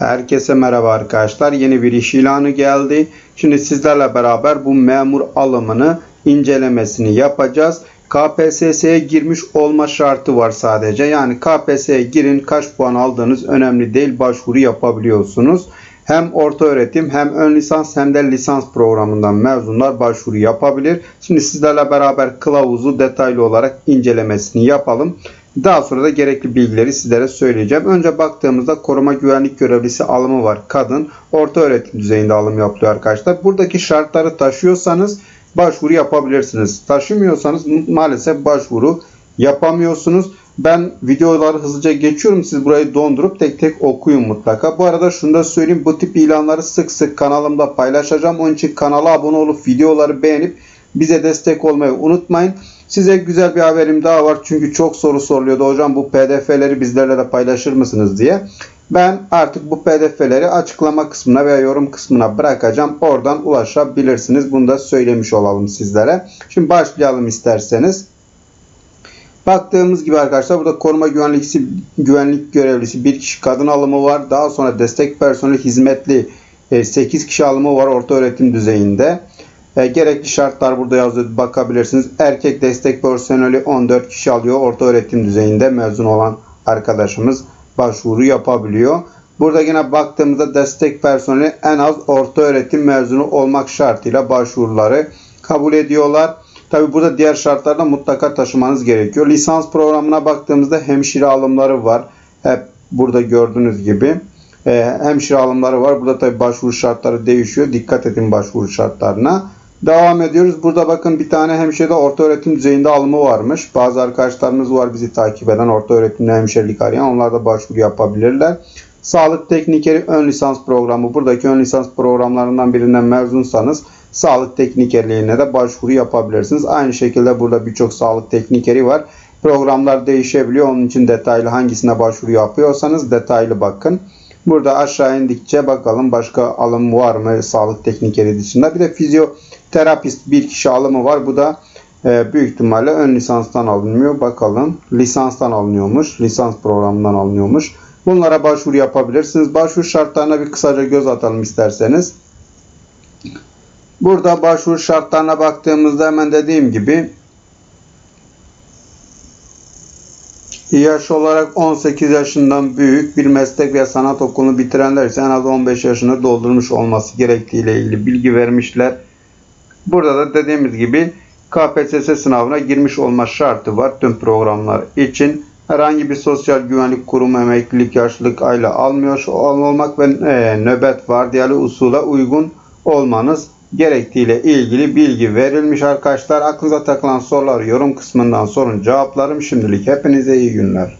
Herkese merhaba arkadaşlar. Yeni bir iş ilanı geldi. Şimdi sizlerle beraber bu memur alımını incelemesini yapacağız. KPSS'ye girmiş olma şartı var sadece. Yani KPSS'ye girin kaç puan aldığınız önemli değil. Başvuru yapabiliyorsunuz. Hem orta öğretim hem ön lisans hem de lisans programından mezunlar başvuru yapabilir. Şimdi sizlerle beraber kılavuzu detaylı olarak incelemesini yapalım. Daha sonra da gerekli bilgileri sizlere söyleyeceğim. Önce baktığımızda koruma güvenlik görevlisi alımı var. Kadın orta öğretim düzeyinde alım yapılıyor arkadaşlar. Buradaki şartları taşıyorsanız başvuru yapabilirsiniz. Taşımıyorsanız maalesef başvuru yapamıyorsunuz. Ben videoları hızlıca geçiyorum. Siz burayı dondurup tek tek okuyun mutlaka. Bu arada şunu da söyleyeyim. Bu tip ilanları sık sık kanalımda paylaşacağım. Onun için kanala abone olup videoları beğenip bize destek olmayı unutmayın. Size güzel bir haberim daha var. Çünkü çok soru soruluyordu. Hocam bu pdf'leri bizlerle de paylaşır mısınız diye. Ben artık bu pdf'leri açıklama kısmına veya yorum kısmına bırakacağım. Oradan ulaşabilirsiniz. Bunu da söylemiş olalım sizlere. Şimdi başlayalım isterseniz. Baktığımız gibi arkadaşlar burada koruma güvenlikçisi, güvenlik görevlisi bir kişi kadın alımı var. Daha sonra destek personeli hizmetli 8 kişi alımı var orta öğretim düzeyinde. E, gerekli şartlar burada yazıyor bakabilirsiniz. Erkek destek personeli 14 kişi alıyor. Orta öğretim düzeyinde mezun olan arkadaşımız başvuru yapabiliyor. Burada yine baktığımızda destek personeli en az orta öğretim mezunu olmak şartıyla başvuruları kabul ediyorlar. Tabi burada diğer şartlarda mutlaka taşımanız gerekiyor. Lisans programına baktığımızda hemşire alımları var. Hep burada gördüğünüz gibi. E, hemşire alımları var. Burada tabi başvuru şartları değişiyor. Dikkat edin başvuru şartlarına. Devam ediyoruz. Burada bakın bir tane hemşirede orta öğretim düzeyinde alımı varmış. Bazı arkadaşlarımız var bizi takip eden orta öğretimde hemşirelik arayan. Onlar da başvuru yapabilirler. Sağlık teknikeri ön lisans programı. Buradaki ön lisans programlarından birinden mezunsanız sağlık teknikerliğine de başvuru yapabilirsiniz. Aynı şekilde burada birçok sağlık teknikeri var. Programlar değişebiliyor. Onun için detaylı hangisine başvuru yapıyorsanız detaylı bakın. Burada aşağı indikçe bakalım başka alım var mı sağlık teknikeri dışında. Bir de fizyoterapist bir kişi alımı var. Bu da e, büyük ihtimalle ön lisanstan alınmıyor. Bakalım lisanstan alınıyormuş. Lisans programından alınıyormuş. Bunlara başvuru yapabilirsiniz. Başvuru şartlarına bir kısaca göz atalım isterseniz. Burada başvuru şartlarına baktığımızda hemen dediğim gibi Yaş olarak 18 yaşından büyük bir meslek ve sanat okulunu bitirenler ise en az 15 yaşını doldurmuş olması gerektiğiyle ilgili bilgi vermişler. Burada da dediğimiz gibi KPSS sınavına girmiş olma şartı var tüm programlar için. Herhangi bir sosyal güvenlik kurumu emeklilik yaşlılık ayla almıyor olmak ve e, nöbet vardiyalı usule uygun olmanız gerektiğiyle ilgili bilgi verilmiş arkadaşlar. Aklınıza takılan soruları yorum kısmından sorun cevaplarım. Şimdilik hepinize iyi günler.